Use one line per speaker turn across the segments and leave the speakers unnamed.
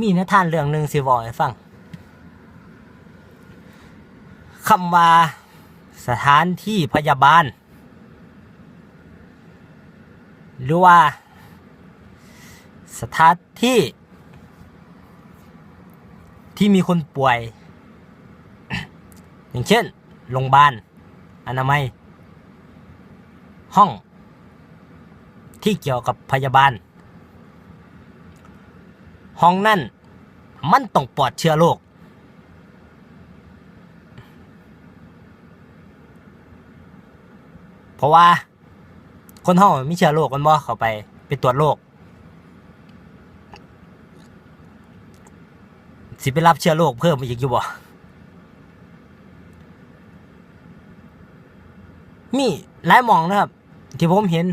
มีนิทานเรื่องหนึ่งสิบอกให้ฟังคำว่าสถานที่พยาบาล หรือว่า สถานที่ ที่มีคนป่วย อย่างเช่นโรงพยาบาลอนามัย ห้อง ที่เกี่ยวกับพยาบาล ห้องนั่นมันต้องปลอดเชื้อโรคเพราะว่า คนห้องมีเชื้อโรคมันบ่เข้าไปไปตรวจโรคสิไปรับเชื้อโรคเพิ่มอีกอยู่บ่มีหลายมองนะครับ ที่ผมเห็น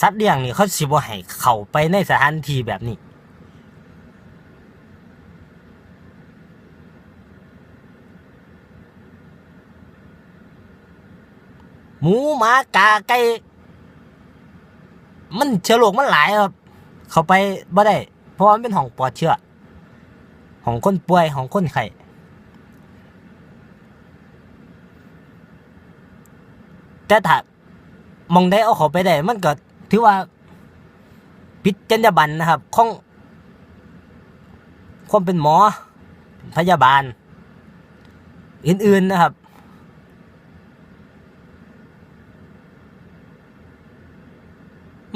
สัตว์เลี้ยงนี่เขาสิบ่ให้เข้าไปในสถานที่แบบนี้ หมูหมากาไก่มันเชื้อโรคมันหลายครับ เข้าไปบ่ได้ เพราะมันเป็นห้องปลอดเชื้อห้องคนป่วยห้องคนไข้แต่ถ้ามองได้เอาเขาไปได้มันก็ ถือว่าผิดจรรยาบรรณนะครับของความเป็นหมอพยาบาล อื่นๆนะครับ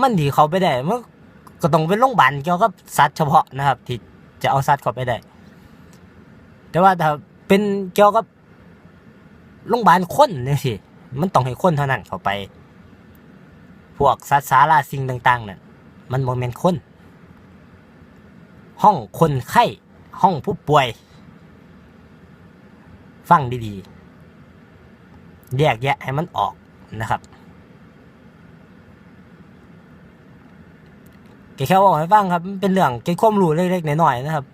มันที่เขาไปได้มันก็ต้องเป็นโรงพยาบาลเกี่ยวกับสัตว์เฉพาะนะครับ ที่จะเอาสัตว์เข้าไปได้ แต่ว่าถ้าเป็นเกี่ยวกับโรงพยาบาลคนนี่สิมันต้องให้คนเท่านั้นเข้าไป พวกสัตว์สาราสิ่งต่างๆเนั่นมันโมเมนคน ห้องคนไข้ ห้องผู้ป่วย ฟังดีๆ แยกแยะให้มันออกนะครับแกแค่บอกให้ฟังครับ เป็นเรื่องเกี่ยวกับความรู้เล็กๆน้อยๆนะครับ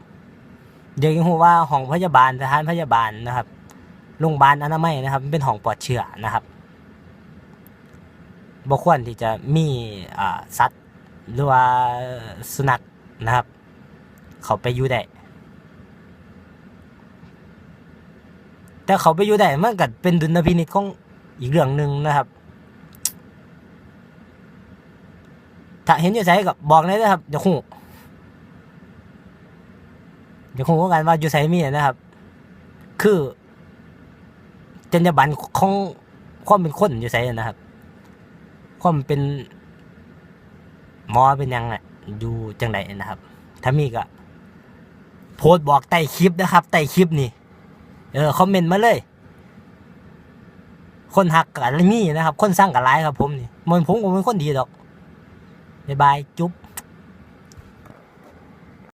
เดี๋ยวยังหูว่าห้องพยาบาลสถานพยาบาลนะครับโรงพยาบาลอนามัยนะครับ เป็นห้องปลอดเชื้อนะครับ บ่ควรที่จะมีสัตว์หรือว่าสุนัขนะครับ เขาไปอยู่ได้แต่เขาไปอยู่ได้มันก็เป็นดุลพินิจของอีกเรื่องหนึ่งนะครับ ถ้าเห็นอยู่ไสก็บอกเลยนะครับเดี๋ยวคูเดี๋ยวคูว่ากันว่าอยู่ไสมีนะครับ คือจรรยาบรรณของความเป็นคนอยู่ไสนะครับ ความเป็นหมอเป็นยังไงอยู่จังไดนะครับ ถ้ามีก็โพสต์บอกใต้คลิปนะครับใต้คลิปนี่เออคอมเมนต์มาเลย คนหักกับมีนะครับ คนสร้างกับร้ายครับผมนี่มันผมก็เป็นคนดีดอกบายบายจุ๊บ